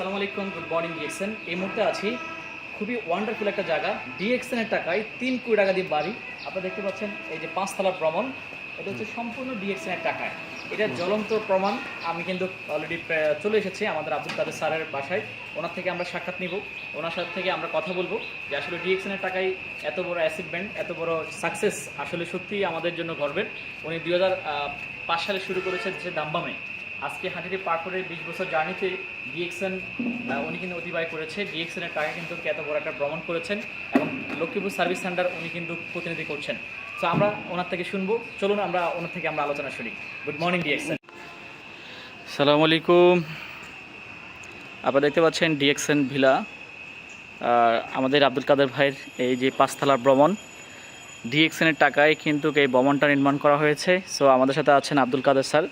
আসসালামু আলাইকুম good morning DXN এই মুহূর্তে আছি। খুবই ওয়ান্ডারফুল একটা জায়গা। ডিএক্সএন এর টাকায় তিন কোটি টাকা দিয়ে বাড়ি। আপনারা দেখতে পাচ্ছেন এই যে পাঁচতলা ভ্রমণ। এটা হচ্ছে সম্পূর্ণ ডিএক্সএন এর টাকায়। এটা জ্বলন্ত প্রমাণ। আমি কিন্তু অলরেডি চলে এসেছি আমাদের আব্দুল কাদের স্যারের বাসায়। ওনার থেকে আমরা সাক্ষাৎ নিব। ওনার সাথে থেকে আমরা কথা বলব যে আসলে ডিএক্সএন এর টাকায় এত বড় অ্যাচিভমেন্ট এত বড় সাকসেস আসলে সত্যিই আমাদের জন্য গর্বের। উনি দুই পাঁচ সালে শুরু করেছেন যে দাম্বামে। আজকে হাঁটিটি পার করে বিশ বছর জার্নিতে ডিএক্সএন উনি কিন্তু অতিবাহিত করেছে। ডিএক্সএন এর টাকা কিন্তু এত বড় একটা ভ্রমণ করেছেন এবং লক্ষ্মীপুর সার্ভিস সেন্টার উনি কিন্তু প্রতিনিধি করছেন। তো আমরা ওনার থেকে শুনব। চলুন আমরা ওনার থেকে আমরা আলোচনা শুনি। Good morning DXN. সালামু আলাইকুম। আপনারা দেখতে পাচ্ছেন ডিএক্সএন ভিলা আমাদের আব্দুল কাদের ভাইয়ের এই যে পাঁচতলার ভ্রমণ ডিএক্সএনের টাকায় কিন্তু এই ভ্রমণটা নির্মাণ করা হয়েছে। সো আমাদের সাথে আছেন আব্দুল কাদের স্যার।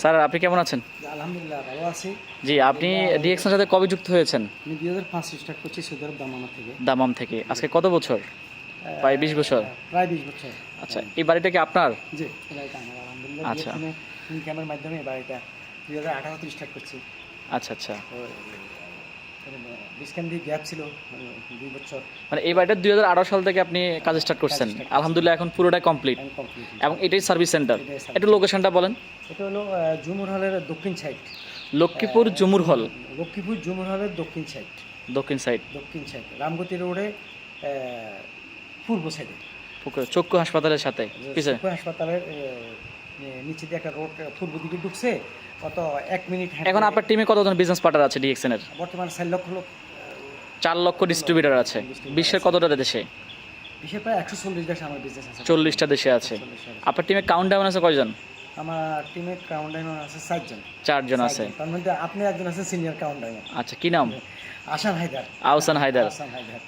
স্যার আপনি কেমন আছেন? আলহামদুলিল্লাহ ভালো আছি। জি আপনি ডিএক্সের সাথে কবে যুক্ত হয়েছেন? আমি দুই হাজার পাঁচ স্টার্ট করছি সুদার দামাম থেকে। দামাম থেকে। আজকে কত বছর? প্রায় বিশ বছর। প্রায় বিশ বছর। আচ্ছা এই বাড়িটা কি আপনার? জি বাড়িটা আমার আলহামদুলিল্লাহ। আচ্ছা। ইনকামের মাধ্যমে এই বাড়িটা দুই হাজার আঠারোতে স্টার্ট করছি। আচ্ছা আচ্ছা। ডিসকাউন্ট দিয়ে গ্যাপ ছিল মানে দুই বছর। মানে এই বাড়িটা দুই সাল থেকে আপনি কাজ স্টার্ট করছেন। আলহামদুলিল্লাহ এখন পুরোটা কমপ্লিট এবং এটাই সার্ভিস সেন্টার একটু লোকেশনটা বলেন। এটা হলো জুমুর হলের দক্ষিণ সাইড লক্ষ্মীপুর জুমুর হল। লক্ষ্মীপুর জুমুর হলের দক্ষিণ সাইড দক্ষিণ সাইড দক্ষিণ সাইড রামগতি রোডে পূর্ব সাইডে চক্ষু হাসপাতালের সাথে। হাসপাতালের নিচে দিয়ে একটা রোড পূর্ব দিকে ঢুকছে কত এক মিনিট এখন আপনার টিমে কতজন বিজনেস পার্টনার আছে ডিএক্সএন এর? বর্তমানে চার লক্ষ লোক চার লক্ষ ডিস্ট্রিবিউটার আছে। বিশ্বের কতটা দেশে? বিশ্বের প্রায় একশো চল্লিশ দেশে আমার বিজনেস আছে। চল্লিশটা দেশে আছে। 40 আপনার টিমে কাউন্ট ডাউন আছে কয়জন? আমার টিমে কাউন্টাইনার আছে চারজন। চারজন আছে। তার মধ্যে আপনি একজন আছেন সিনিয়র কাউন্টাইনার আচ্ছা কি নাম? আসান হায়দার। আহসান হায়দার।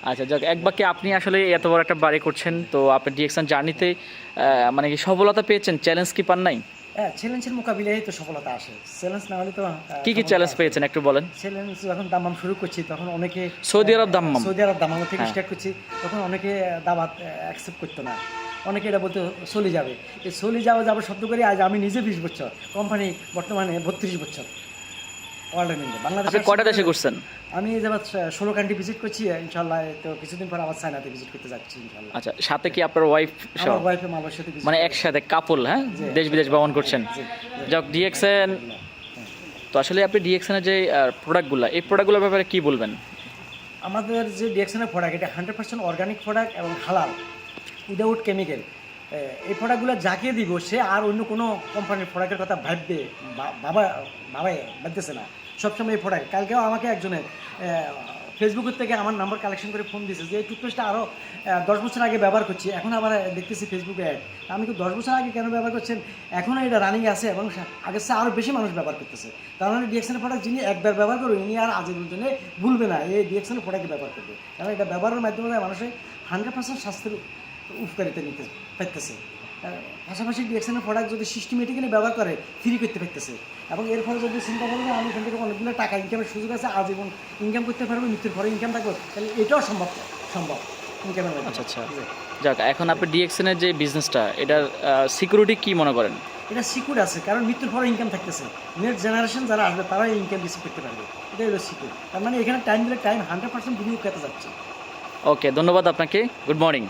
আচ্ছা যাক এক বাক্যে আপনি আসলে এত বড় একটা বাড়ি করছেন তো আপনি ডিএক্সন জার্নিতে মানে কি সফলতা পেয়েছেন? চ্যালেঞ্জ কি পান নাই? হ্যাঁ চ্যালেঞ্জের মোকাবিলায় তো সফলতা আসে। চ্যালেঞ্জ না হলে তো কি কি চ্যালেঞ্জ পেয়েছেন একটু বলেন? চ্যালেঞ্জ যখন দামাম শুরু করছি তখন অনেকে Saudi Arab Dammam Saudi Arab Dammam থেকে হ্যাঁ। স্টার্ট করছি তখন অনেকে দাবাত অ্যাকসেপ্ট করতো না। অনেকে এটা বলতে চলে যাবে। এই চলে যাওয়া যাবে শব্দ করে আজ আমি নিজে বিশ বছর কোম্পানি বর্তমানে বত্রিশ বছর। মধ্যে। আপনি বাংলাদেশে কয়টা দেশে করছেন আমি যাবার ষোলো কান্ট্রি ভিজিট করছি ইনশাল্লাহ তো কিছুদিন পর আবার চায়নাতে ভিজিট করতে যাচ্ছি ইনশাল্লাহ আচ্ছা সাথে কি আপনার ওয়াইফ আমার ওয়াইফে মালয়েশিয়াতে visit মানে একসাথে কাপল হ্যাঁ? দেশ বিদেশ ভ্রমণ করছেন। যাক ডিএক্সএন তো আসলে আপনি ডিএক্সএনের যে প্রোডাক্টগুলো এই প্রোডাক্টগুলোর ব্যাপারে কি বলবেন? আমাদের যে ডিএক্সনের প্রোডাক্ট এটা হান্ড্রেড পার্সেন্ট অর্গানিক প্রোডাক্ট এবং হালাল উইদাউট কেমিক্যাল এই প্রোডাক্টগুলো যাকে দিব, সে আর অন্য কোনো কোম্পানির প্রোডাক্টের কথা ভাববে বাবা বাবা ভাবতেছে না। সবসময় এই প্রোডাক্ট কালকেও আমাকে একজনে ফেসবুকের থেকে আমার নাম্বার কালেকশন করে ফোন দিয়েছে যে, এই টুথপেস্টটা আরও দশ বছর আগে ব্যবহার করছি, এখন আবার দেখতেছি ফেসবুকে অ্যাড আমি তো দশ বছর আগে কেন ব্যবহার করছেন? এখনও এটা রানিং আছে এবং সা- আগের চেয়ে আরও বেশি মানুষ ব্যবহার করতেছে। তার মানে ডিএক্সনের প্রোডাক্ট যিনি একবার ব্যবহার করবেন ইনি আর আজীবন জন্য ভুলবে না, এই ডিএক্সনের প্রোডাক্ট ব্যবহার করবে। কারণ এটা ব্যবহারের মাধ্যমে মানুষের হান্ড্রেড পার্সেন্ট স্বাস্থ্যের উপকারিতা নিতে পারতেছে। পাশাপাশি ডিএক্সনের প্রোডাক্ট যদি সিস্টেমেটিক্যালি ব্যবহার করে ফ্রি করতে পারতেছে। এবং এর ফলে যদি চিন্তা করবে আমি এখান থেকে অনেকগুলো টাকা ইনকামের সুযোগ আছে আজীবন ইনকাম করতে পারব মৃত্যুর পরে ইনকাম থাকবে তাহলে এটাও সম্ভব সম্ভব ইনকামের। আচ্ছা আচ্ছা। যাক এখন আপনি ডিএক্সএনের যে বিজনেসটা এটার সিকিউরিটি কি মনে করেন? এটা সিকিউর আছে কারণ মৃত্যুর পরে ইনকাম থাকতেছে। নেক্সট জেনারেশন যারা আসবে তারাই ইনকাম রিসিভ করতে পারবে। এটাই হলো সিকিউর তার মানে এখানে টাইম দিলে টাইম হান্ড্রেড পার্সেন্ট বিনিয়োগ করতে যাচ্ছে। ওকে ধন্যবাদ আপনাকে। Good morning